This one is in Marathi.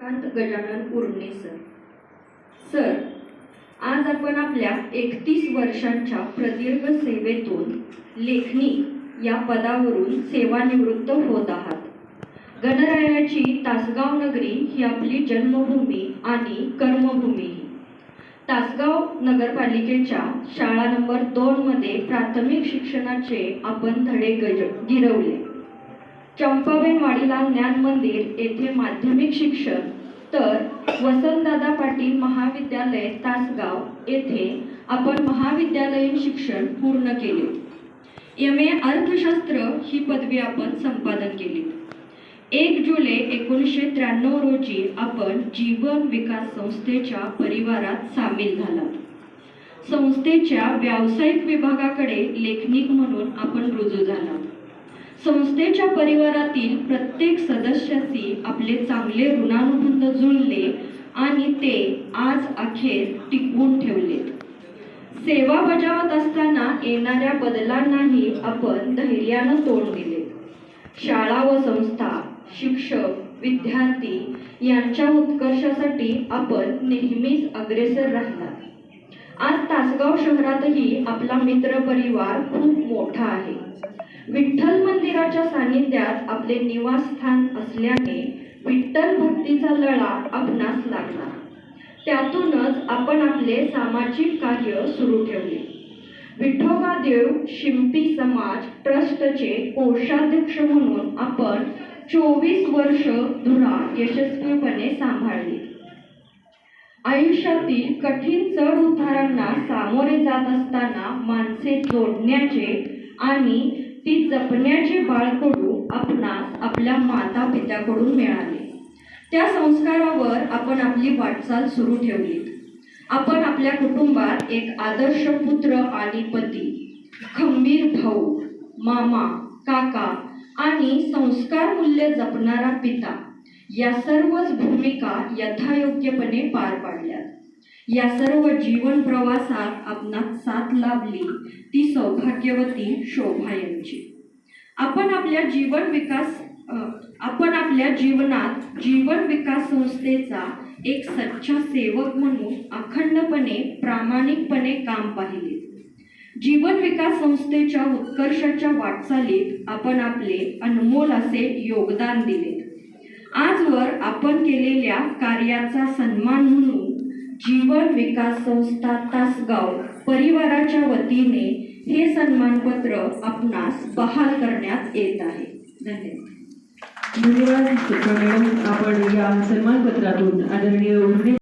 कांत गजानन उर्णे सर. सर आज आपण आपल्या एकतीस वर्षांच्या प्रदीर्घ सेवेतून लेखनी या पदावरून सेवानिवृत्त होत आहात. गणरायाची तासगाव नगरी ही आपली जन्मभूमी आणि कर्मभूमी. तासगाव नगरपालिकेच्या शाळा नंबर दोनमध्ये प्राथमिक शिक्षणाचे आपण धडे गज गिरवले. चंपाबेन वाडीलाल ज्ञान मंदिर येथे माध्यमिक शिक्षण तर वसंतदादा पाटील महाविद्यालय तासगाव येथे आपण महाविद्यालयीन शिक्षण पूर्ण केले. एम ए अर्थशास्त्र ही पदवी आपण संपादन केली. एक जुलै एकोणीसशे त्र्याण्णव रोजी आपण जीवन विकास संस्थेच्या परिवारात सामील झाला संस्थेच्या व्यावसायिक विभागाकडे लेखनिक म्हणून आपण रुजू झाला संस्थेच्या परिवारातील प्रत्येक सदस्याशी आपले चांगले ऋणानुबंध जुळले आणि ते आज अखेर टिकवून ठेवलेत. सेवा बजावत असताना येणाऱ्या बदलांनाही आपण धैर्यानं तोंड दिले शाळा व संस्था शिक्षक विद्यार्थी यांच्या उत्कर्षासाठी आपण नेहमीच अग्रेसर राहणार. आज तासगाव शहरातही आपला मित्र परिवार खूप मोठा आहे. विठ्ठल मंदिराच्या सानिध्यात आपले निवासस्थान असल्याने विठ्ठल भक्तीचा लळा आपणास लागला. त्यातूनच आपण आपले सामाजिक कार्य सुरू ठेवले. विठोबा देव शिंपी समाज ट्रस्टचे कोषाध्यक्ष म्हणून आपण चोवीस वर्ष धुरा यशस्वीपणे सांभाळली. आयुष्यातील कठीण चढ उतारांना सामोरे जात असताना माणसे जोडण्याचे आणि ती जपण्याचे बाळकडू आपणास आपल्या माता पित्याकडून मिळाले. त्या संस्कारावर आपण आपली वाटचाल सुरू ठेवली. आपण आपल्या कुटुंबात एक आदर्श पुत्र आणि पती खंबीर भाऊ मामा काका आणि संस्कार मूल्य जपणारा पिता या सर्वच भूमिका यथायोग्यपणे पार पाडल्यात. या सर्व जीवन प्रवासात आपणास साथ लाभली ती भाग्यवती शोभा यांची. आपण आपल्या जीवन विकास आपण आपल्या जीवनात जीवन विकास संस्थेचा एक सच्चा सेवक म्हणून अखंडपणे प्रामाणिकपणे काम पाहिले. जीवन विकास संस्थेच्या उत्कर्षाच्या वाटचालीत आपण आपले अनमोल असे योगदान दिले. आजवर आपण केलेल्या कार्याचा सन्मान म्हणून जीवन विकास संस्था तासगाव परिवाराच्या वतीने हे सन्मानपत्र आपणास बहाल करण्यात येत आहे. धन्यवाद. धन्यवाद. मॅडम. आपण या सन्मानपत्रातून आदरणीय